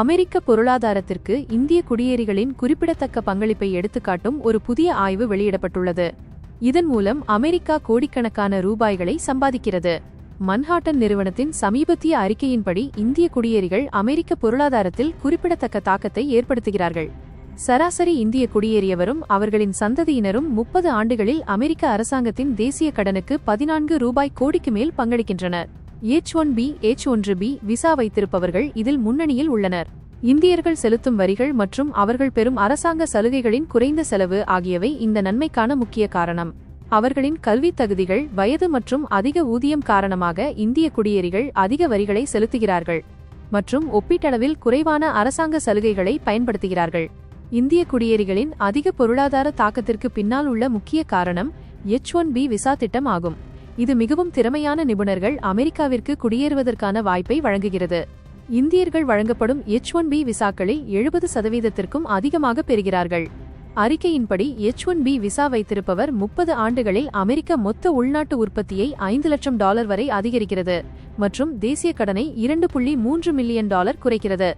அமெரிக்க பொருளாதாரத்திற்கு இந்திய குடியேறிகளின் குறிப்பிடத்தக்க பங்களிப்பை எடுத்துக்காட்டும் ஒரு புதிய ஆய்வு வெளியிடப்பட்டுள்ளது. இதன் மூலம் அமெரிக்கா கோடிக்கணக்கான ரூபாய்களை சம்பாதிக்கிறது. மன்ஹாட்டன் நிறுவனத்தின் சமீபத்திய அறிக்கையின்படி இந்திய குடியேறிகள் அமெரிக்க பொருளாதாரத்தில் குறிப்பிடத்தக்க தாக்கத்தை ஏற்படுத்துகிறார்கள். சராசரி இந்திய குடியேறியவரும் அவர்களின் சந்ததியினரும் முப்பது ஆண்டுகளில் அமெரிக்க அரசாங்கத்தின் தேசிய கடனுக்கு பதினான்கு ரூபாய் கோடிக்கு மேல் பங்களிக்கின்றனர். எச் ஒன் பி எச் ஒன்று பி விசா வைத்திருப்பவர்கள் இதில் முன்னணியில் உள்ளனர். இந்தியர்கள் செலுத்தும் வரிகள் மற்றும் அவர்கள் பெறும் அரசாங்க சலுகைகளின் குறைந்த செலவு ஆகியவை இந்த நன்மைக்கான முக்கிய காரணம். அவர்களின் கல்வித் தகுதிகள் வயது மற்றும் அதிக ஊதியம் காரணமாக இந்திய குடியேறிகள் அதிக வரிகளை செலுத்துகிறார்கள் மற்றும் ஒப்பீட்டளவில் குறைவான அரசாங்க சலுகைகளை பயன்படுத்துகிறார்கள். இந்திய குடியேறிகளின் அதிக பொருளாதார தாக்கத்திற்கு பின்னால் உள்ள முக்கிய காரணம் எச் ஒன் பி விசா திட்டம் ஆகும். இது மிகவும் திறமையான நிபுணர்கள் அமெரிக்காவிற்கு குடியேறுவதற்கான வாய்ப்பை வழங்குகிறது. இந்தியர்கள் வழங்கப்படும் எச் ஒன் பி விசாக்களில் எழுபது சதவீதத்திற்கும் அதிகமாக பெறுகிறார்கள். அறிக்கையின்படி எச் ஒன் பி விசா வைத்திருப்பவர் முப்பது ஆண்டுகளில் அமெரிக்க மொத்த உள்நாட்டு உற்பத்தியை ஐந்து லட்சம் டாலர் வரை அதிகரிக்கிறது மற்றும் தேசிய கடனை இரண்டு புள்ளி மூன்று மில்லியன் டாலர் குறைக்கிறது.